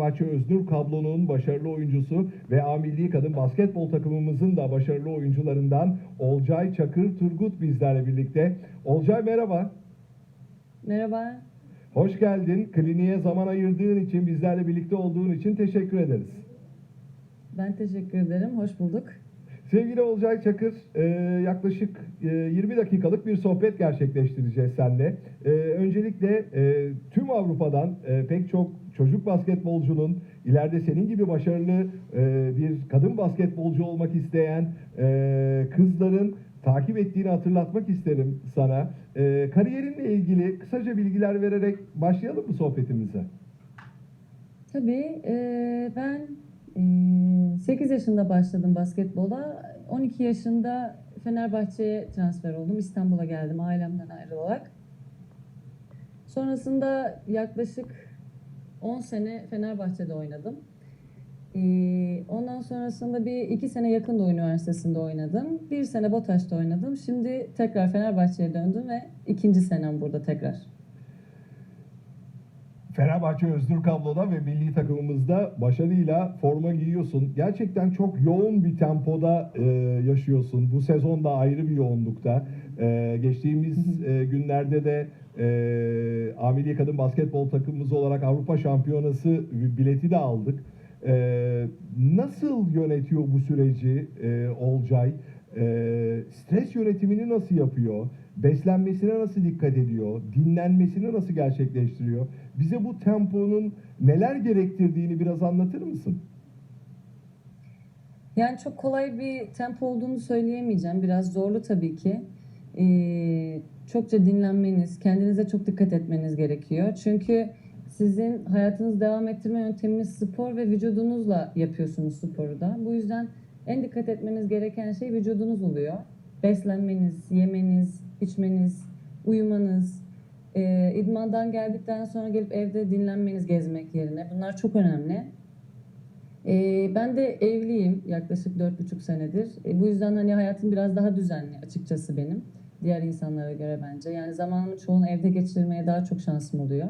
Fenerbahçe Öznur Kablo'nun başarılı oyuncusu ve A Milli Kadın Basketbol takımımızın da başarılı oyuncularından Olcay Çakır Turgut bizlerle birlikte. Olcay merhaba. Merhaba. Hoş geldin. Kliniğe zaman ayırdığın için, bizlerle birlikte olduğun için teşekkür ederiz. Ben teşekkür ederim. Hoş bulduk. Sevgili Olcay Çakır, e, yaklaşık e, 20 dakikalık bir sohbet gerçekleştireceğiz seninle. E, öncelikle e, tüm Avrupa'dan e, pek çok çocuk basketbolcunun, ileride senin gibi başarılı e, bir kadın basketbolcu olmak isteyen e, kızların takip ettiğini hatırlatmak isterim sana. E, kariyerinle ilgili kısaca bilgiler vererek başlayalım mı sohbetimize? Tabii e, ben e, 8 yaşında başladım basketbola. 12 yaşında Fenerbahçe'ye transfer oldum. İstanbul'a geldim ailemden ayrılarak. Sonrasında yaklaşık 10 sene Fenerbahçe'de oynadım. Ondan sonrasında bir iki sene Yakında Üniversitesi'nde oynadım. Bir sene BOTAŞ'ta oynadım. Şimdi tekrar Fenerbahçe'ye döndüm ve ikinci senem burada tekrar. Fenerbahçe Öznur Kablo'da ve milli takımımızda başarıyla forma giyiyorsun. Gerçekten çok yoğun bir tempoda e, yaşıyorsun. Bu sezon da ayrı bir yoğunlukta. E, geçtiğimiz e, günlerde de e, A Milli Kadın Basketbol takımımız olarak Avrupa Şampiyonası bileti de aldık. E, nasıl yönetiyor bu süreci e, Olcay? E, stres yönetimini nasıl yapıyor? Beslenmesine nasıl dikkat ediyor? Dinlenmesini nasıl gerçekleştiriyor? Bize bu temponun neler gerektirdiğini biraz anlatır mısın? Yani çok kolay bir tempo olduğunu söyleyemeyeceğim. Biraz zorlu tabii ki. Ee, çokça dinlenmeniz, kendinize çok dikkat etmeniz gerekiyor. Çünkü sizin hayatınızı devam ettirme yönteminiz spor ve vücudunuzla yapıyorsunuz sporu da. Bu yüzden en dikkat etmeniz gereken şey vücudunuz oluyor. Beslenmeniz, yemeniz, içmeniz, uyumanız, e, idmandan geldikten sonra gelip evde dinlenmeniz gezmek yerine. Bunlar çok önemli. Ee, ben de evliyim yaklaşık dört buçuk senedir. E, bu yüzden hani hayatım biraz daha düzenli açıkçası benim. Diğer insanlara göre bence. Yani zamanımı çoğunu evde geçirmeye daha çok şansım oluyor.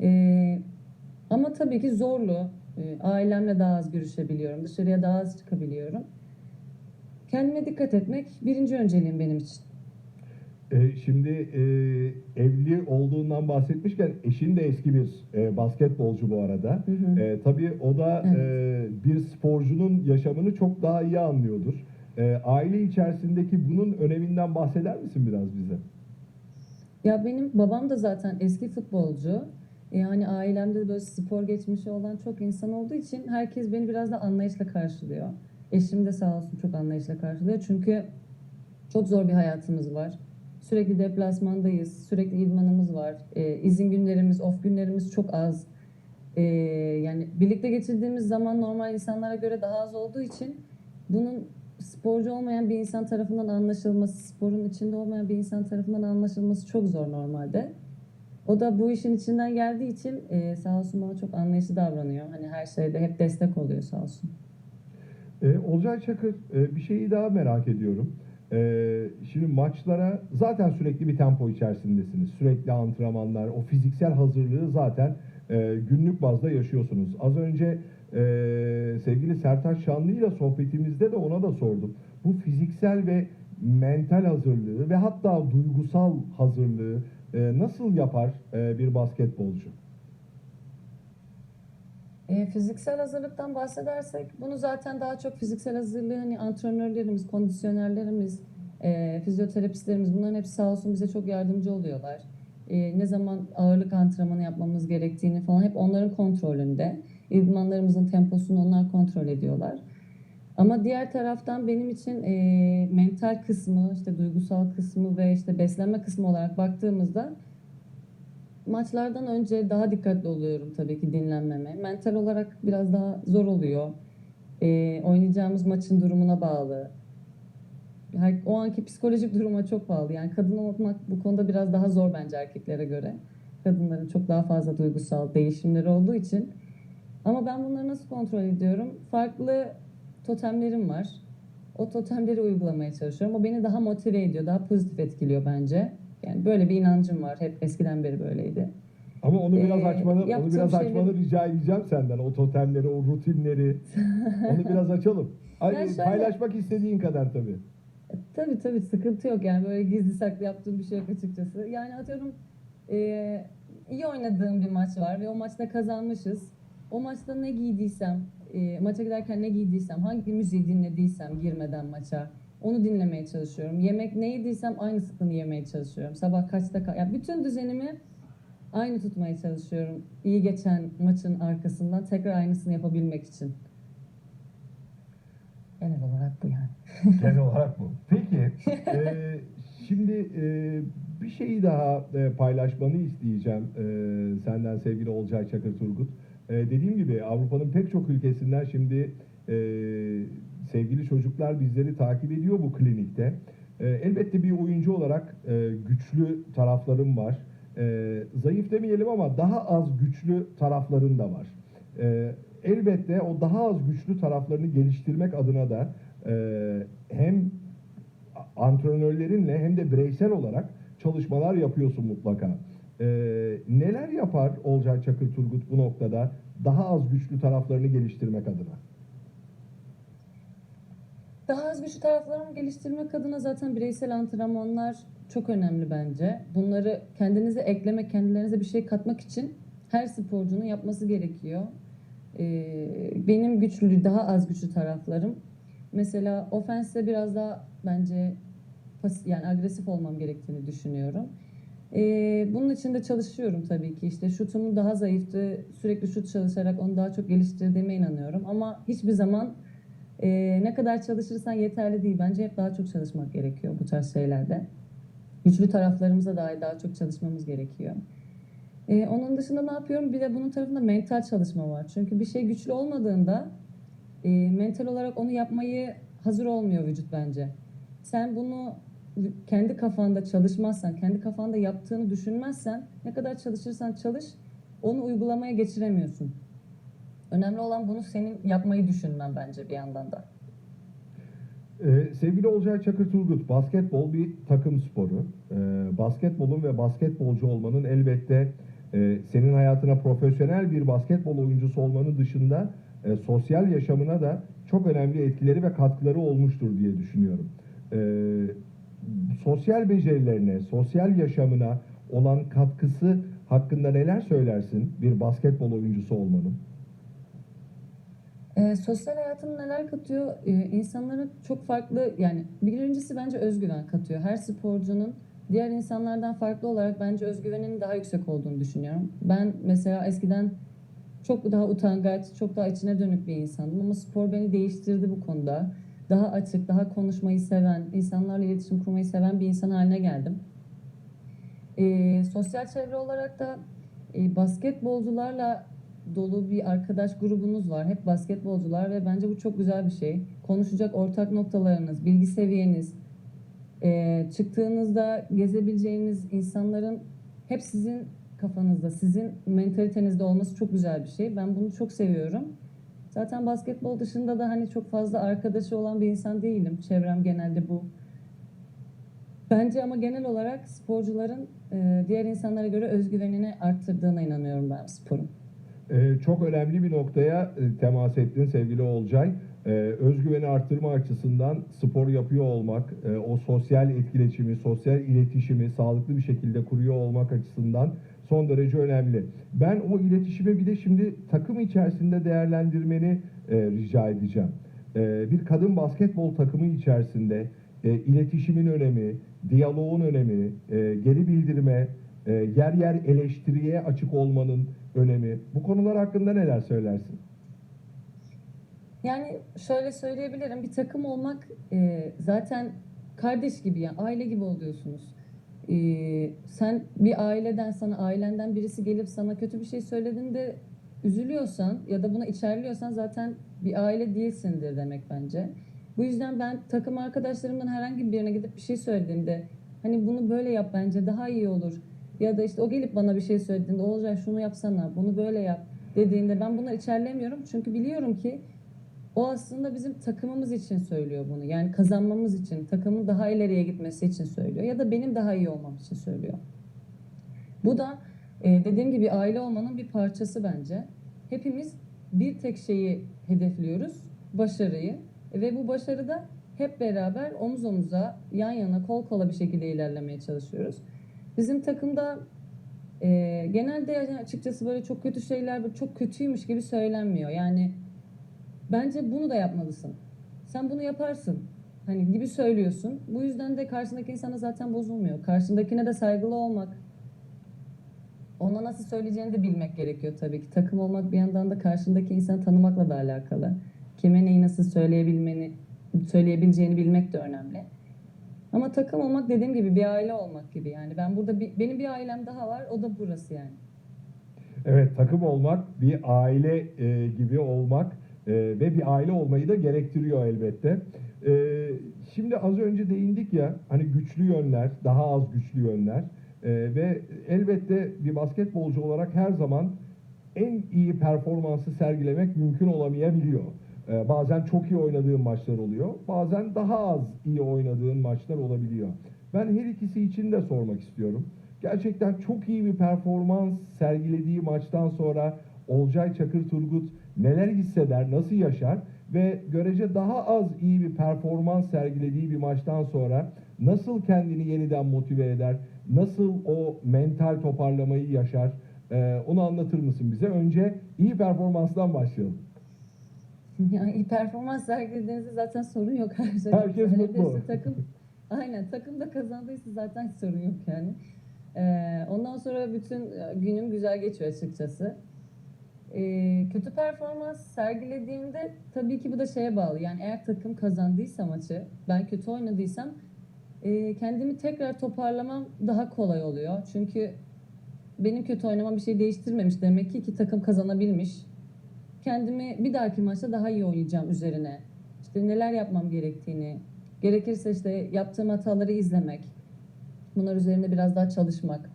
Ee, ama tabii ki zorlu. Ee, ailemle daha az görüşebiliyorum. Dışarıya daha az çıkabiliyorum. Kendime dikkat etmek birinci önceliğim benim için. E, şimdi e, evli olduğundan bahsetmişken eşin de eski bir e, basketbolcu bu arada. Hı hı. E, tabii o da e, bir sporcunun yaşamını çok daha iyi anlıyordur. E, aile içerisindeki bunun öneminden bahseder misin biraz bize? Ya benim babam da zaten eski futbolcu. Yani ailemde de böyle spor geçmişi olan çok insan olduğu için herkes beni biraz da anlayışla karşılıyor. Eşim de sağ olsun çok anlayışla karşılıyor. Çünkü çok zor bir hayatımız var. Sürekli deplasmandayız, sürekli idmanımız var. Ee, izin günlerimiz, off günlerimiz çok az. Ee, yani birlikte geçirdiğimiz zaman normal insanlara göre daha az olduğu için bunun sporcu olmayan bir insan tarafından anlaşılması, sporun içinde olmayan bir insan tarafından anlaşılması çok zor normalde. O da bu işin içinden geldiği için e, sağ olsun bana çok anlayışlı davranıyor. Hani her şeyde hep destek oluyor sağ olsun. E, Olcay Çakır e, bir şeyi daha merak ediyorum. E, şimdi maçlara zaten sürekli bir tempo içerisindesiniz. Sürekli antrenmanlar, o fiziksel hazırlığı zaten e, günlük bazda yaşıyorsunuz. Az önce e, sevgili Sertaç Şanlı ile sohbetimizde de ona da sordum. Bu fiziksel ve mental hazırlığı ve hatta duygusal hazırlığı e, nasıl yapar e, bir basketbolcu? E, fiziksel hazırlıktan bahsedersek bunu zaten daha çok fiziksel hazırlığı hani antrenörlerimiz, kondisyonerlerimiz, e, fizyoterapistlerimiz bunların hepsi sağ olsun bize çok yardımcı oluyorlar. E, ne zaman ağırlık antrenmanı yapmamız gerektiğini falan hep onların kontrolünde. İdmanlarımızın temposunu onlar kontrol ediyorlar. Ama diğer taraftan benim için e, mental kısmı, işte duygusal kısmı ve işte beslenme kısmı olarak baktığımızda maçlardan önce daha dikkatli oluyorum tabii ki dinlenmeme. Mental olarak biraz daha zor oluyor. E, oynayacağımız maçın durumuna bağlı. Her, o anki psikolojik duruma çok bağlı. Yani kadın olmak bu konuda biraz daha zor bence erkeklere göre. Kadınların çok daha fazla duygusal değişimleri olduğu için. Ama ben bunları nasıl kontrol ediyorum? Farklı totemlerim var. O totemleri uygulamaya çalışıyorum. O beni daha motive ediyor, daha pozitif etkiliyor bence. Yani böyle bir inancım var. Hep eskiden beri böyleydi. Ama onu biraz Ee, açmanı, onu biraz şeyleri- açmanı rica edeceğim senden. O totemleri, o rutinleri. onu biraz açalım. Ay, Yani şöyle- Paylaşmak istediğin kadar tabii. Tabii tabii sıkıntı yok yani böyle gizli saklı yaptığım bir şey yok açıkçası. Yani atıyorum eee, iyi oynadığım bir maç var ve o maçta kazanmışız. O maçta ne giydiysem, eee, maça giderken ne giydiysem, hangi müziği dinlediysem girmeden maça onu dinlemeye çalışıyorum. Yemek ne yediysem aynısını yemeye çalışıyorum. Sabah kaçta ka- yani bütün düzenimi aynı tutmaya çalışıyorum. İyi geçen maçın arkasından tekrar aynısını yapabilmek için. Genel olarak bu yani. Genel olarak bu. Peki, e, şimdi e, bir şeyi daha e, paylaşmanı isteyeceğim e, senden sevgili Olcay Çakır Turgut. E, dediğim gibi Avrupa'nın pek çok ülkesinden şimdi e, sevgili çocuklar bizleri takip ediyor bu klinikte. E, elbette bir oyuncu olarak e, güçlü taraflarım var. E, zayıf demeyelim ama daha az güçlü tarafların da var. E, elbette o daha az güçlü taraflarını geliştirmek adına da e, hem antrenörlerinle hem de bireysel olarak çalışmalar yapıyorsun mutlaka. E, neler yapar Olcay Çakır Turgut bu noktada daha az güçlü taraflarını geliştirmek adına? Daha az güçlü taraflarımı geliştirmek adına zaten bireysel antrenmanlar çok önemli bence. Bunları kendinize eklemek, kendilerinize bir şey katmak için her sporcunun yapması gerekiyor. Ee, benim güçlü, daha az güçlü taraflarım. Mesela ofenste biraz daha bence pas, yani agresif olmam gerektiğini düşünüyorum. Ee, bunun için de çalışıyorum tabii ki. İşte şutum daha zayıftı. Sürekli şut çalışarak onu daha çok geliştirdiğime inanıyorum. Ama hiçbir zaman ee, ne kadar çalışırsan yeterli değil. Bence hep daha çok çalışmak gerekiyor bu tarz şeylerde. Güçlü taraflarımıza dair daha çok çalışmamız gerekiyor. Ee, onun dışında ne yapıyorum? Bir de bunun tarafında mental çalışma var. Çünkü bir şey güçlü olmadığında e, mental olarak onu yapmayı hazır olmuyor vücut bence. Sen bunu kendi kafanda çalışmazsan, kendi kafanda yaptığını düşünmezsen ne kadar çalışırsan çalış onu uygulamaya geçiremiyorsun. Önemli olan bunu senin yapmayı düşünmen bence bir yandan da. Ee, sevgili Olcay Çakır Turgut, basketbol bir takım sporu. Ee, basketbolun ve basketbolcu olmanın elbette e, senin hayatına profesyonel bir basketbol oyuncusu olmanın dışında e, sosyal yaşamına da çok önemli etkileri ve katkıları olmuştur diye düşünüyorum. Ee, sosyal becerilerine, sosyal yaşamına olan katkısı hakkında neler söylersin bir basketbol oyuncusu olmanın? Ee, sosyal hayatına neler katıyor? Ee, insanlara çok farklı yani birincisi bence özgüven katıyor. Her sporcunun diğer insanlardan farklı olarak bence özgüveninin daha yüksek olduğunu düşünüyorum. Ben mesela eskiden çok daha utangaç, çok daha içine dönük bir insandım ama spor beni değiştirdi bu konuda. Daha açık, daha konuşmayı seven, insanlarla iletişim kurmayı seven bir insan haline geldim. Ee, sosyal çevre olarak da e, basketbolcularla dolu bir arkadaş grubunuz var. Hep basketbolcular ve bence bu çok güzel bir şey. Konuşacak ortak noktalarınız, bilgi seviyeniz, e, çıktığınızda gezebileceğiniz insanların hep sizin kafanızda, sizin mentalitenizde olması çok güzel bir şey. Ben bunu çok seviyorum. Zaten basketbol dışında da hani çok fazla arkadaşı olan bir insan değilim. Çevrem genelde bu. Bence ama genel olarak sporcuların e, diğer insanlara göre özgüvenini arttırdığına inanıyorum ben sporun. Ee, çok önemli bir noktaya e, temas ettin sevgili Olcay. Özgüveni arttırma açısından spor yapıyor olmak, e, o sosyal etkileşimi, sosyal iletişimi sağlıklı bir şekilde kuruyor olmak açısından son derece önemli. Ben o iletişimi bir de şimdi takım içerisinde değerlendirmeni e, rica edeceğim. E, bir kadın basketbol takımı içerisinde e, iletişimin önemi, diyaloğun önemi, e, geri bildirme, e, yer yer eleştiriye açık olmanın önemi. Bu konular hakkında neler söylersin? Yani şöyle söyleyebilirim bir takım olmak e, zaten kardeş gibi yani aile gibi oluyorsunuz. E, sen bir aileden sana ailenden birisi gelip sana kötü bir şey söylediğinde üzülüyorsan ya da buna içerliyorsan zaten bir aile değilsindir demek bence. Bu yüzden ben takım arkadaşlarımdan herhangi birine gidip bir şey söylediğimde hani bunu böyle yap bence daha iyi olur. Ya da işte o gelip bana bir şey söylediğinde olacak şunu yapsana bunu böyle yap dediğinde ben bunları içerlemiyorum. Çünkü biliyorum ki o aslında bizim takımımız için söylüyor bunu. Yani kazanmamız için, takımın daha ileriye gitmesi için söylüyor. Ya da benim daha iyi olmam için söylüyor. Bu da Ee, dediğim gibi aile olmanın bir parçası bence. Hepimiz bir tek şeyi hedefliyoruz, başarıyı. Ve bu başarıda hep beraber omuz omuza, yan yana, kol kola bir şekilde ilerlemeye çalışıyoruz. Bizim takımda e, genelde açıkçası böyle çok kötü şeyler, çok kötüymüş gibi söylenmiyor. Yani bence bunu da yapmalısın. Sen bunu yaparsın. Hani gibi söylüyorsun. Bu yüzden de karşındaki insana zaten bozulmuyor. Karşındakine de saygılı olmak, ona nasıl söyleyeceğini de bilmek gerekiyor tabii ki. Takım olmak bir yandan da karşındaki insanı tanımakla da alakalı. Kime neyi nasıl söyleyebilmeni, söyleyebileceğini bilmek de önemli. Ama takım olmak dediğim gibi bir aile olmak gibi yani. Ben burada bir, benim bir ailem daha var. O da burası yani. Evet takım olmak bir aile e, gibi olmak e, ve bir aile olmayı da gerektiriyor elbette. E, şimdi az önce değindik ya hani güçlü yönler, daha az güçlü yönler E, ve elbette bir basketbolcu olarak her zaman en iyi performansı sergilemek mümkün olamayabiliyor. E, bazen çok iyi oynadığın maçlar oluyor, bazen daha az iyi oynadığın maçlar olabiliyor. Ben her ikisi için de sormak istiyorum. Gerçekten çok iyi bir performans sergilediği maçtan sonra Olcay Çakır Turgut neler hisseder, nasıl yaşar ve görece daha az iyi bir performans sergilediği bir maçtan sonra nasıl kendini yeniden motive eder, nasıl o mental toparlamayı yaşar, Ee, onu anlatır mısın bize? Önce iyi performanstan başlayalım. Yani iyi performans sergilediğinizde zaten sorun yok. Her şey Herkes mutlu. takım, aynen takımda kazandıysa zaten sorun yok yani. Ee, ondan sonra bütün e, günüm güzel geçiyor açıkçası. Ee, kötü performans sergilediğimde tabii ki bu da şeye bağlı. Yani eğer takım kazandıysa maçı, ben kötü oynadıysam e, kendimi tekrar toparlamam daha kolay oluyor. Çünkü benim kötü oynamam bir şey değiştirmemiş. Demek ki iki takım kazanabilmiş kendimi bir dahaki maçta daha iyi oynayacağım üzerine. İşte neler yapmam gerektiğini, gerekirse işte yaptığım hataları izlemek, bunlar üzerinde biraz daha çalışmak.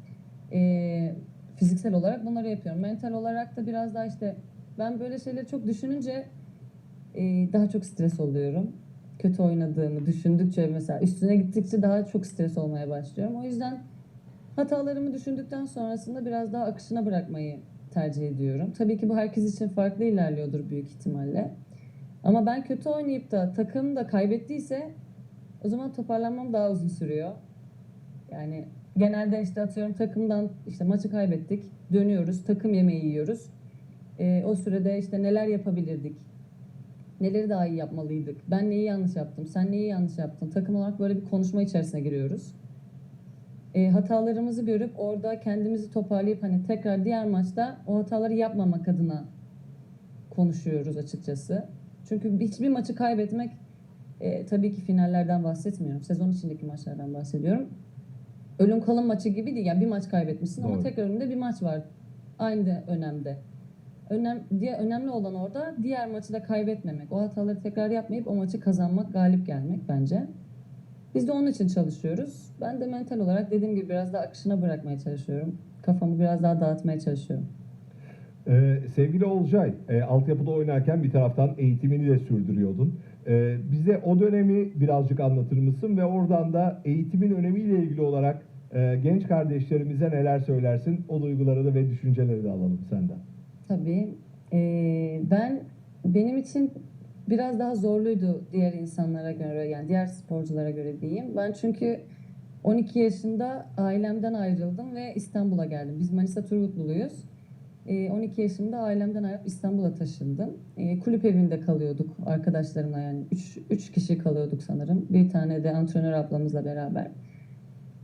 Ee, fiziksel olarak bunları yapıyorum. Mental olarak da biraz daha işte ben böyle şeyleri çok düşününce e, daha çok stres oluyorum. Kötü oynadığımı düşündükçe mesela üstüne gittikçe daha çok stres olmaya başlıyorum. O yüzden hatalarımı düşündükten sonrasında biraz daha akışına bırakmayı tercih ediyorum. Tabii ki bu herkes için farklı ilerliyordur büyük ihtimalle. Ama ben kötü oynayıp da takım da kaybettiyse o zaman toparlanmam daha uzun sürüyor. Yani genelde işte atıyorum takımdan işte maçı kaybettik, dönüyoruz, takım yemeği yiyoruz. Ee, o sürede işte neler yapabilirdik? Neleri daha iyi yapmalıydık? Ben neyi yanlış yaptım? Sen neyi yanlış yaptın? Takım olarak böyle bir konuşma içerisine giriyoruz e, hatalarımızı görüp orada kendimizi toparlayıp hani tekrar diğer maçta o hataları yapmamak adına konuşuyoruz açıkçası. Çünkü hiçbir maçı kaybetmek e, tabii ki finallerden bahsetmiyorum. Sezon içindeki maçlardan bahsediyorum. Ölüm kalım maçı gibi değil. Yani bir maç kaybetmişsin ama Doğru. önünde bir maç var. Aynı önemde. Önem, diye, önemli olan orada diğer maçı da kaybetmemek. O hataları tekrar yapmayıp o maçı kazanmak, galip gelmek bence. Biz de onun için çalışıyoruz. Ben de mental olarak dediğim gibi biraz daha akışına bırakmaya çalışıyorum. Kafamı biraz daha dağıtmaya çalışıyorum. Ee, sevgili Olcay, e, altyapıda oynarken bir taraftan eğitimini de sürdürüyordun. Ee, bize o dönemi birazcık anlatır mısın ve oradan da eğitimin önemiyle ilgili olarak e, genç kardeşlerimize neler söylersin? O duyguları da ve düşünceleri de alalım senden. Tabii. Ee, ben benim için biraz daha zorluydu diğer insanlara göre yani diğer sporculara göre diyeyim. Ben çünkü 12 yaşında ailemden ayrıldım ve İstanbul'a geldim. Biz Manisa Turgutluluyuz. Ee, 12 yaşımda ailemden ayrılıp İstanbul'a taşındım. Ee, kulüp evinde kalıyorduk arkadaşlarımla yani 3 kişi kalıyorduk sanırım. Bir tane de antrenör ablamızla beraber.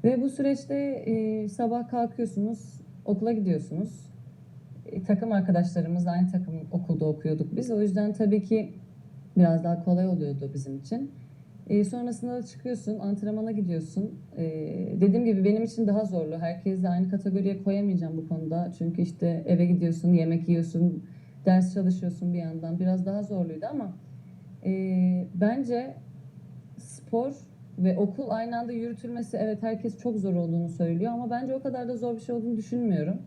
Ve bu süreçte e, sabah kalkıyorsunuz, okula gidiyorsunuz. E, takım arkadaşlarımızla aynı takım okulda okuyorduk biz. O yüzden tabii ki biraz daha kolay oluyordu bizim için. E, sonrasında da çıkıyorsun, antrenmana gidiyorsun. E, dediğim gibi benim için daha zorlu. Herkesle aynı kategoriye koyamayacağım bu konuda. Çünkü işte eve gidiyorsun, yemek yiyorsun, ders çalışıyorsun bir yandan. Biraz daha zorluydu ama e, bence spor ve okul aynı anda yürütülmesi evet herkes çok zor olduğunu söylüyor ama bence o kadar da zor bir şey olduğunu düşünmüyorum.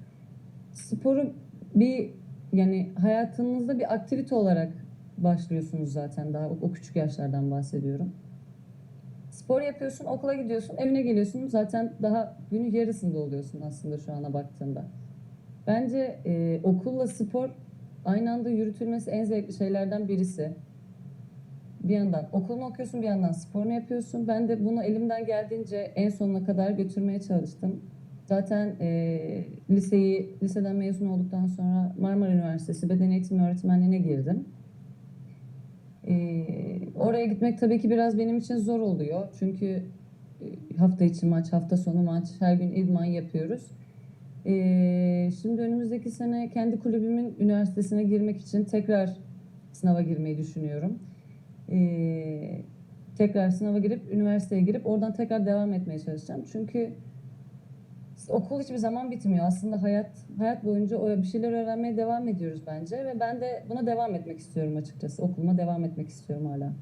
Sporu bir yani hayatınızda bir aktivite olarak başlıyorsunuz zaten daha o, o küçük yaşlardan bahsediyorum. Spor yapıyorsun, okula gidiyorsun, evine geliyorsun. Zaten daha günün yarısında oluyorsun aslında şu ana baktığında. Bence e, okulla spor aynı anda yürütülmesi en zevkli şeylerden birisi. Bir yandan okulunu okuyorsun, bir yandan sporunu yapıyorsun. Ben de bunu elimden geldiğince en sonuna kadar götürmeye çalıştım. Zaten e, liseyi, liseden mezun olduktan sonra Marmara Üniversitesi Beden Eğitimi Öğretmenliğine girdim. E, oraya gitmek tabii ki biraz benim için zor oluyor. Çünkü e, hafta içi maç, hafta sonu maç, her gün idman yapıyoruz. Ee, şimdi önümüzdeki sene kendi kulübümün üniversitesine girmek için tekrar sınava girmeyi düşünüyorum. Ee, tekrar sınava girip üniversiteye girip oradan tekrar devam etmeye çalışacağım. Çünkü okul hiçbir zaman bitmiyor. Aslında hayat hayat boyunca bir şeyler öğrenmeye devam ediyoruz bence ve ben de buna devam etmek istiyorum açıkçası. Okuluma devam etmek istiyorum hala.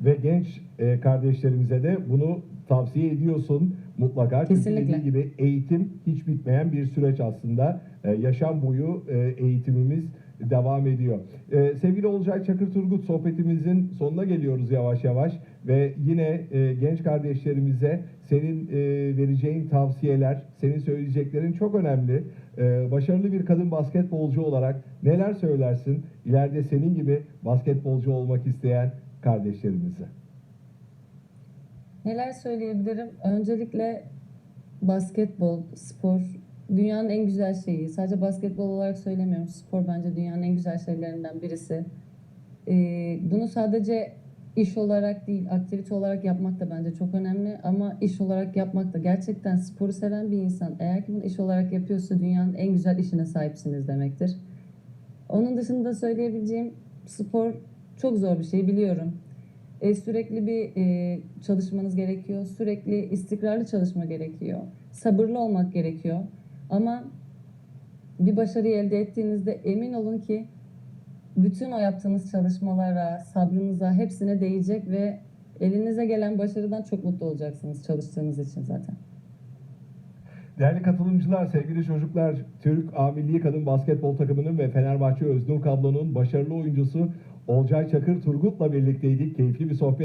Ve genç e, kardeşlerimize de bunu tavsiye ediyorsun mutlaka. Çünkü Kesinlikle. dediği gibi eğitim hiç bitmeyen bir süreç aslında. E, yaşam boyu e, eğitimimiz devam ediyor. E, sevgili Olcay Çakır Turgut sohbetimizin sonuna geliyoruz yavaş yavaş ve yine e, genç kardeşlerimize senin e, vereceğin tavsiyeler, senin söyleyeceklerin çok önemli. E, başarılı bir kadın basketbolcu olarak neler söylersin ileride senin gibi basketbolcu olmak isteyen kardeşlerimize? Neler söyleyebilirim? Öncelikle basketbol, spor dünyanın en güzel şeyi. Sadece basketbol olarak söylemiyorum. Spor bence dünyanın en güzel şeylerinden birisi. Ee, bunu sadece iş olarak değil, aktivite olarak yapmak da bence çok önemli. Ama iş olarak yapmak da gerçekten sporu seven bir insan eğer ki bunu iş olarak yapıyorsa dünyanın en güzel işine sahipsiniz demektir. Onun dışında söyleyebileceğim spor çok zor bir şey biliyorum. E, sürekli bir e, çalışmanız gerekiyor. Sürekli istikrarlı çalışma gerekiyor. Sabırlı olmak gerekiyor. Ama bir başarıyı elde ettiğinizde emin olun ki bütün o yaptığınız çalışmalara, sabrınıza hepsine değecek ve elinize gelen başarıdan çok mutlu olacaksınız çalıştığınız için zaten. Değerli katılımcılar, sevgili çocuklar, Türk A Milli Kadın Basketbol takımının ve Fenerbahçe Öznur Kablo'nun başarılı oyuncusu Olcay Çakır Turgut'la birlikteydik. Keyifli bir sohbet